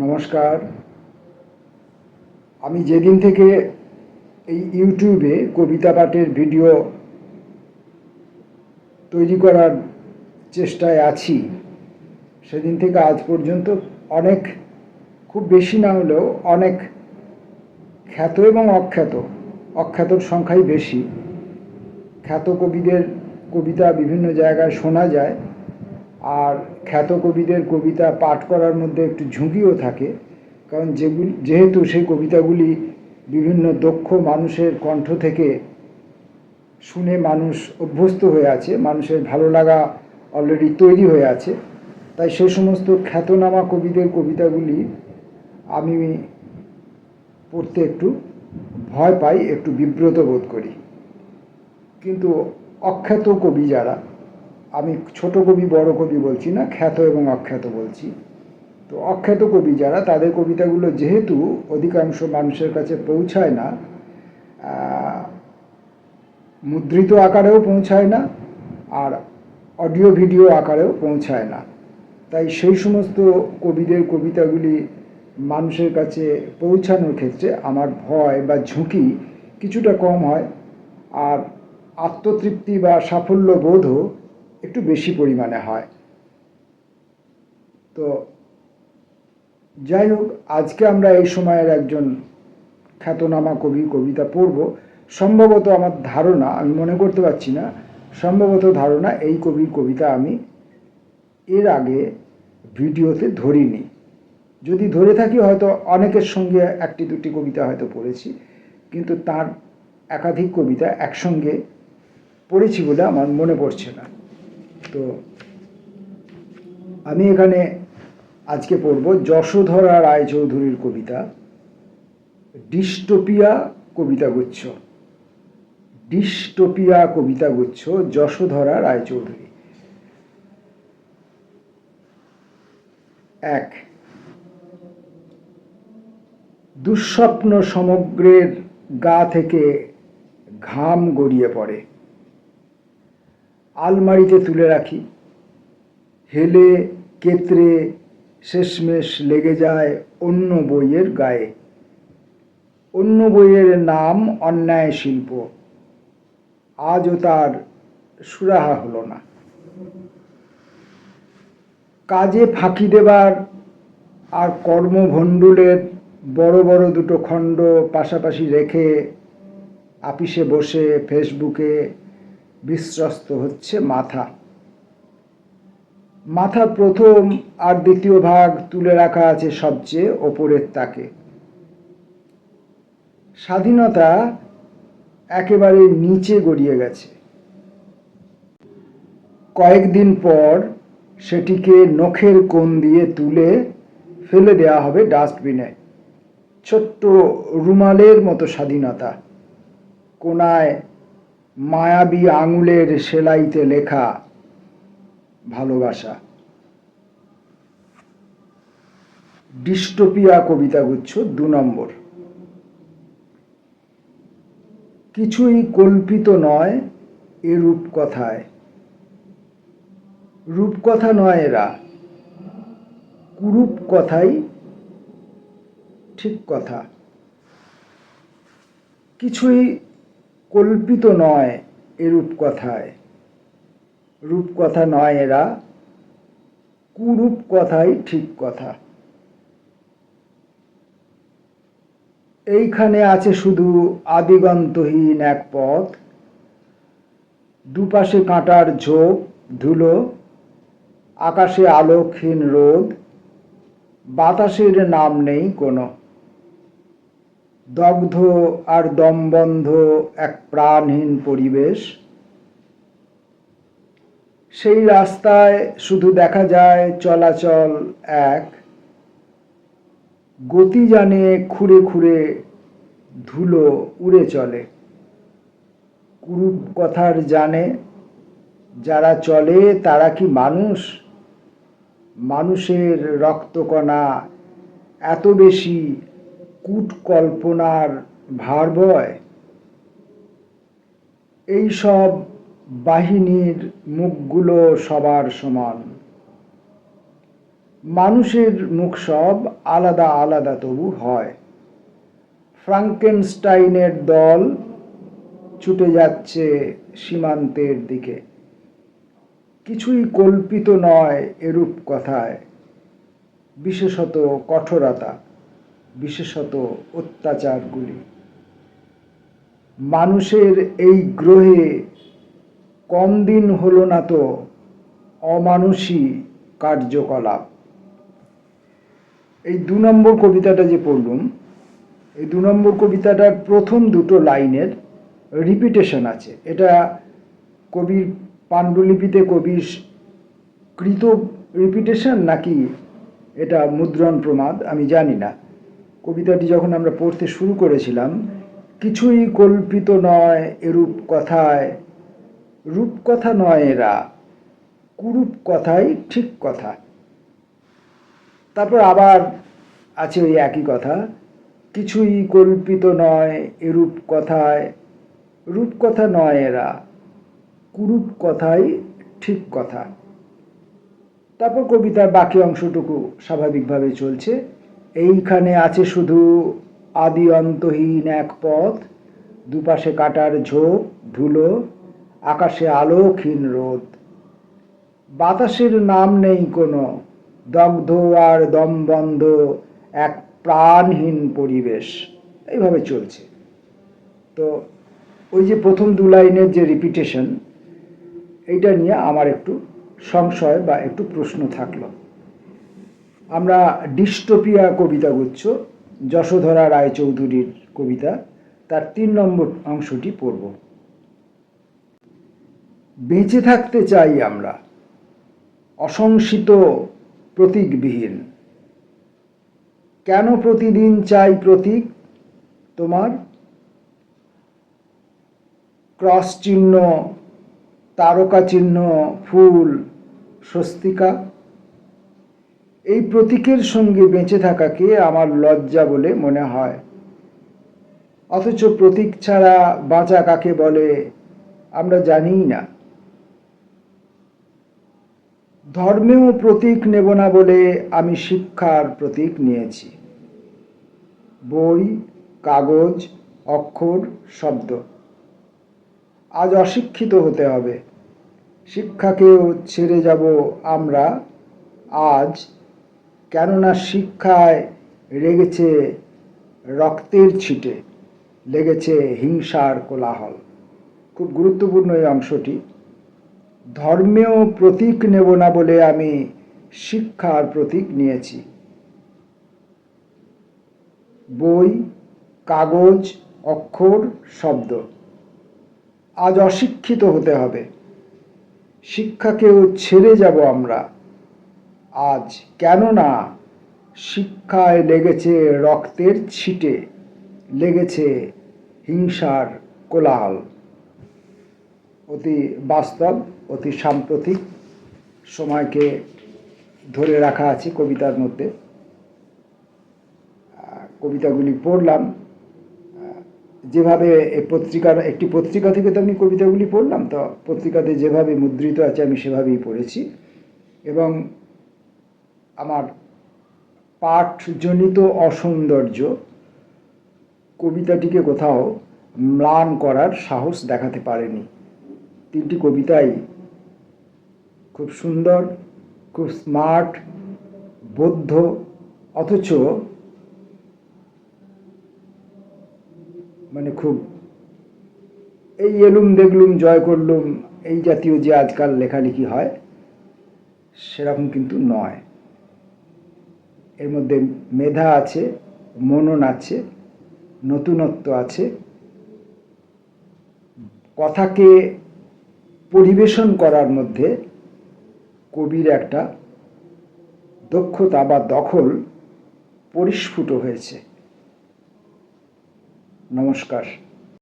নমস্কার। আমি যেদিন থেকে এই ইউটিউবে কবিতা পাঠের ভিডিও তৈরি করার চেষ্টায় আছি, সেদিন থেকে আজ পর্যন্ত অনেক, খুব বেশি না হলেও অনেক খ্যাত এবং অখ্যাত, অখ্যাতর সংখ্যাই বেশি। খ্যাত কবিদের কবিতা বিভিন্ন জায়গায় শোনা যায়। আর খ্যাত কবিদের কবিতা পাঠ করার মধ্যে একটু ঝুঁকিও থাকে। কারণ যেগুলি, যেহেতু সেই কবিতাগুলি বিভিন্ন দক্ষ মানুষের কণ্ঠ থেকে শুনে মানুষ অভ্যস্ত হয়ে আছে, মানুষের ভালো লাগা অলরেডি তৈরি হয়ে আছে, তাই সেই সমস্ত খ্যাতনামা কবিদের কবিতাগুলি আমি পড়তে একটু ভয় পাই, একটু বিব্রত বোধ করি। কিন্তু অখ্যাত কবি যারা আমি ছোট কবি, বড় কবি বলছি না, খ্যাত এবং অখ্যাত বলছি। তো অখ্যাত কবি যারা, তাদের কবিতাগুলো যেহেতু অধিকাংশ মানুষের কাছে পৌঁছায় না মুদ্রিত আকারেও পৌঁছায় না, আর অডিও ভিডিও আকারেও পৌঁছায় না। তাই সেই সমস্ত কবিদের কবিতাগুলি মানুষের কাছে পৌঁছানোর ক্ষেত্রে আমার ভয় বা ঝুঁকি কিছুটা কম হয়, আর আত্মতৃপ্তি বা সাফল্য বোধও একটু বেশি পরিমাণে হয়। তো যাই হোক আজকে আমরা এই সময়ের একজন খ্যাতনামা কবির কবিতা পড়ব। সম্ভবত আমার ধারণা, আমি মনে করতে পারছি না, সম্ভবত ধারণা এই কবির কবিতা আমি এর আগে ভিডিওতে ধরিনি। যদি ধরে থাকি, হয়তো অনেকের সঙ্গে একটি দুটি কবিতা হয়তো পড়েছি, কিন্তু তার একাধিক কবিতা একসঙ্গে পড়েছি বলে আমার মনে পড়ছে না। তো আমি এখানে আজকে পড়ব যশোধরা রায়চৌধুরীর কবিতা, ডিস্টোপিয়া কবিতাগুচ্ছ। ডিস্টোপিয়া কবিতাগুচ্ছ, যশোধরা রায়চৌধুরী। এক। দুঃস্বপ্ন সমগ্রের গা থেকে ঘাম গড়িয়ে পড়ে। আলমারিতে তুলে রাখি। হেলে, কেত্রে, শেষমেশ লেগে যায় অন্য বইয়ের গায়ে। অন্য বইয়ের নাম অন্যায় শিল্প। আজও তার সুরাহা হলো না। কাজে ফাঁকি দেবার আর কর্মভণ্ডুলের বড় বড় দুটো খণ্ড পাশাপাশি রেখে, আপিসে বসে, ফেসবুকে বিশ্বস্ত হচ্ছে মাথা। মাথা প্রথম আর দ্বিতীয় ভাগ তুলে রাখা আছে সবচেয়ে ওপরের তাকে। স্বাধীনতা একেবারে নিচে গড়িয়ে গেছে। কয়েকদিন পর সেটিকে নখের কোণ দিয়ে তুলে ফেলে দেওয়া হবে ডাস্টবিনে। ছোট্ট রুমালের মতো স্বাধীনতা। কোনায় মায়াবী আঙুলের সেলাইতে লেখা ভালোবাসা। ডিস্টোপিয়া কবিতাগুচ্ছ দু নম্বর। কিছুই কল্পিত নয় এ রূপকথায়। রূপকথা নয় এরা। কুরূপ কথাই ঠিক কথা। কিছুই কল্পিত নয় এ রূপকথায়। রূপকথা নয় এরা কুরূপ কথাই ঠিক কথা। এইখানে আছে শুধু আদিগন্তহীন এক পথ। দুপাশে কাঁটার ঝোপ, ধুলো, আকাশে আলোকহীন রোদ। বাতাসের নাম নেই কোনো। দগ্ধ আর দমবন্ধ এক প্রাণহীন পরিবেশ। সেই রাস্তায় শুধু দেখা যায় চলাচল এক। গতি জানে খুঁড়ে খুঁড়ে ধুলো উড়ে চলে। কুরুপ কথার জানে, যারা চলে তারা কি মানুষ? মানুষের রক্তকণা এত বেশি কূট কল্পনার ভার বয় এই সব বাহিনীর মুখগুলো সবার সমান। মানুষের মুখ সব আলাদা আলাদা তবু হয়। ফ্রাঙ্কেনস্টাইনের দল ছুটে যাচ্ছে সীমান্তের দিকে। কিছুই কল্পিত নয় এরূপ কথায়, বিশেষত কঠোরতা। বিশেষত অত্যাচারগুলি। মানুষের এই গ্রহে কম দিন হলো না তো অমানুষী কার্যকলাপ। এই দু নম্বর কবিতাটা যে পড়লুম, এই দু নম্বর কবিতাটার প্রথম দুটো লাইনের রিপিটেশন আছে। এটা কবির পাণ্ডুলিপিতে কবির কৃত রিপিটেশন নাকি এটা মুদ্রণ প্রমাদ, আমি জানি না। কবিতাটি যখন আমরা পড়তে শুরু করেছিলাম, কিছুই কল্পিত নয় এরূপ কথায়। রূপকথা নয় এরা, কুরূপ কথাই ঠিক কথা। তারপর আবার আছে ওই একই কথা, কিছুই কল্পিত নয় এরূপ কথায়। রূপকথা নয় এরা, কুরূপ কথাই ঠিক কথা। তারপর কবিতার বাকি অংশটুকু স্বাভাবিকভাবে চলছে। এইখানে আছে শুধু আদি অন্তহীন এক পথ। দুপাশে কাটার ঝোপ, ধুলো, আকাশে আলোকহীন রোদ। বাতাসের নাম নেই কোনো। দগ্ধ আর দমবন্ধ এক প্রাণহীন পরিবেশ। এইভাবে চলছে। তো ওই যে প্রথম দু লাইনের যে রিপিটেশন এইটা নিয়ে আমার একটু সংশয় বা একটু প্রশ্ন থাকল। আমরা ডিস্টোপিয়া কবিতাগুচ্ছ যশোধরা রায়চৌধুরীর কবিতা। তার তিন নম্বর অংশটি পড়ব। বেঁচে থাকতে চাই আমরা অসংসিত প্রতীকবিহীন। কেন প্রতিদিন চাই প্রতীক তোমার? ক্রস চিহ্ন, তারকা চিহ্ন, ফুল, স্বস্তিকা। এই প্রতীকের সঙ্গে বেঁচে থাকাকে আমার লজ্জা বলে মনে হয়। অথচ প্রতীক ছাড়া বাঁচা কাকে বলে, আমরা জানিই না। ধর্মেও প্রতীক নেব না বলে আমি শিক্ষার প্রতীক নিয়েছি। বই, কাগজ, অক্ষর, শব্দ। আজ অশিক্ষিত হতে হবে। শিক্ষাকেও ছেড়ে যাব আমরা আজ কেননা শিক্ষায় লেগেছে রক্তের ছিটে, লেগেছে হিংসার কোলাহল। খুব গুরুত্বপূর্ণ এই অংশটি। ধর্মেও প্রতীক নেব না বলে আমি শিক্ষার প্রতীক নিয়েছি। বই, কাগজ, অক্ষর, শব্দ। আজ অশিক্ষিত হতে হবে। শিক্ষাকেও ছেড়ে যাব আমরা। আজ কেননা শিক্ষায় লেগেছে রক্তের ছিটে, লেগেছে হিংসার কোলাহল। অতি বাস্তব, অতি সাম্প্রতিক সময়কে ধরে রাখা আছে কবিতার মধ্যে। কবিতাগুলি পড়লাম। যেভাবে পত্রিকার একটি পত্রিকা থেকে তো আমি কবিতাগুলি পড়লাম, তো পত্রিকাতে যেভাবে মুদ্রিত আছে আমি সেভাবেই পড়েছি। এবং আমার পাঠজনিত অসৌন্দর্য, কবিতাটিকে কোথাও ম্লান করার সাহস দেখাতে পারেনি। তিনটি কবিতাই খুব সুন্দর, খুব স্মার্ট, বৌদ্ধ, অথচ মানে খুব এই এলুম দেখলুম জয় করলুম, এই জাতীয় যে আজকাল লেখালেখি হয়, সেরকম কিন্তু নয়। এর মধ্যে মেধা আছে, মনন আছে, নতুনত্ব আছে। কথাকে পরিবেশন করার মধ্যে কবির একটা দক্ষতা বা দখল পরিস্ফুট হয়েছে। নমস্কার।